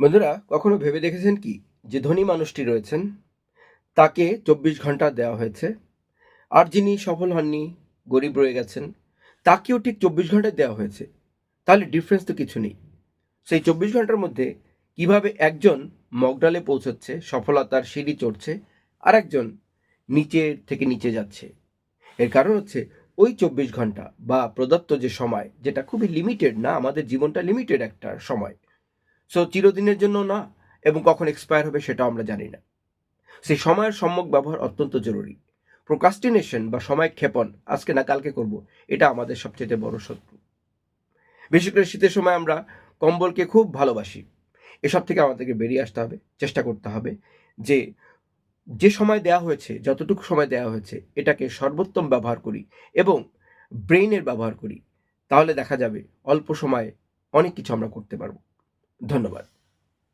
বন্ধুরা, কখনো ভেবে দেখেছেন কি যে ধনী মানুষটি রয়েছেন? তাকে চব্বিশ ঘণ্টা দেওয়া হয়েছে। আর যিনি সফল হননি, গরিব রয়ে গেছেন, তাকেও ঠিক চব্বিশ ঘন্টায় দেওয়া হয়েছে। তাহলে ডিফারেন্স তো কিছু নেই। সেই চব্বিশ ঘণ্টার মধ্যে কীভাবে একজন মগডালে পৌঁছচ্ছে, সফলতার সিঁড়ি চড়ছে, আর একজন নিচের থেকে নিচে যাচ্ছে? এর কারণ হচ্ছে ওই চব্বিশ ঘণ্টা বা প্রদত্ত যে সময়, যেটা খুবই লিমিটেড না, আমাদের জীবনটা লিমিটেড একটা সময় সো চিরদিনের জন্য না এবং কখন এক্সপায়ার হবে সেটাও আমরা জানি না। সেই সময়ের সম্যক ব্যবহার অত্যন্ত জরুরি। প্রোকাস্টিনেশন বা সময় ক্ষেপণ, আজকে না কালকে করব, এটা আমাদের সবচেয়ে বড় শত্রু। বিশেষ করে শীতের সময় আমরা কম্বলকে খুব ভালোবাসি। এসব থেকে আমাদেরকে বেরিয়ে আসতে হবে, চেষ্টা করতে হবে যে যে সময় দেয়া হয়েছে, যতটুকু সময় দেওয়া হয়েছে, এটাকে সর্বোত্তম ব্যবহার করি এবং ব্রেইনের ব্যবহার করি। তাহলে দেখা যাবে অল্প সময়ে অনেক কিছু আমরা করতে পারব। ধন্যবাদ।